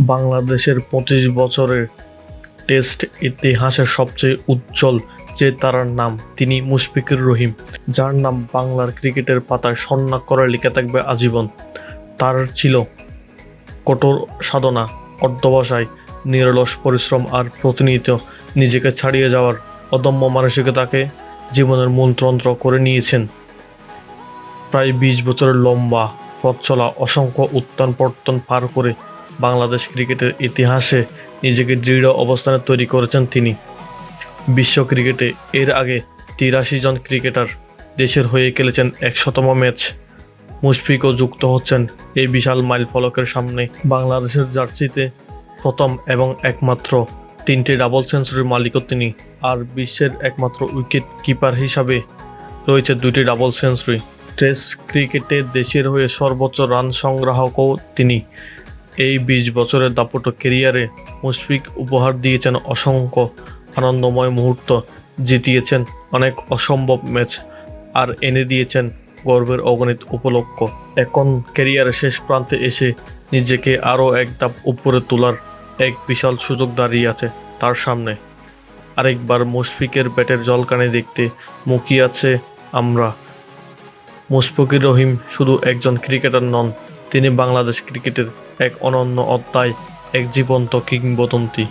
বাংলাদেশের পঁচিশ বছরের টেস্ট ইতিহাসের সবচেয়ে উজ্জ্বল যে তারার নাম, তিনি মুশফিকুর রহিম, যার নাম বাংলার ক্রিকেটের পাতায় স্বর্ণাক্ষরে লিখে থাকবে আজীবন। তার ছিল কঠোর সাধনা অধ্যবসায় নিরলস পরিশ্রম আর প্রতিনিয়ত নিজেকে ছাড়িয়ে যাওয়ার অদম্য মানসিকতাকে জীবনের মূলতন্ত্র করে নিয়েছেন। প্রায় বিশ বছরের লম্বা পথ চলা অসংখ্য উত্থান পর্তন পার করে বাংলাদেশ ক্রিকেটের ইতিহাসে নিজেকে দৃঢ় অবস্থানে তৈরি করেছেন তিনি। বিশ্ব ক্রিকেটে এর আগে তিরাশি জন ক্রিকেটার দেশের হয়ে খেলেছেন একশতম ম্যাচ। মুশফিকও যুক্ত হচ্ছেন এই বিশাল মাইল ফলকের সামনে। বাংলাদেশের জার্সিতে প্রথম এবং একমাত্র তিনটি ডাবল সেঞ্চুরির মালিকও তিনি। আর বিশ্বের একমাত্র উইকেট কিপার হিসাবে রয়েছে দুটি ডাবল সেঞ্চুরি। টেস্ট ক্রিকেটে দেশের হয়ে সর্বোচ্চ রান সংগ্রাহকও তিনি। এই বিশ বছরের দাপট কেরিয়ারে মুশফিক উপহার দিয়েছেন অসংখ্য আনন্দময় মুহূর্ত, জিতিয়েছেন অনেক অসম্ভব ম্যাচ আর এনে দিয়েছেন গর্বের অগণিত উপলক্ষ। এখন ক্যারিয়ারের শেষ প্রান্তে এসে নিজেকে আরও এক ধাপ উপরে তোলার এক বিশাল সুযোগ দাঁড়িয়ে আছে তার সামনে। আরেকবার মুশফিকের ব্যাটের জলকানে দেখতে মুখিয়ে আছে আমরা। মুশফিকুর রহিম শুধু একজন ক্রিকেটার নন, তিনি বাংলাদেশ ক্রিকেটের এক অনন্য অধ্যায় এক জীবন্ত কিংবদন্তি।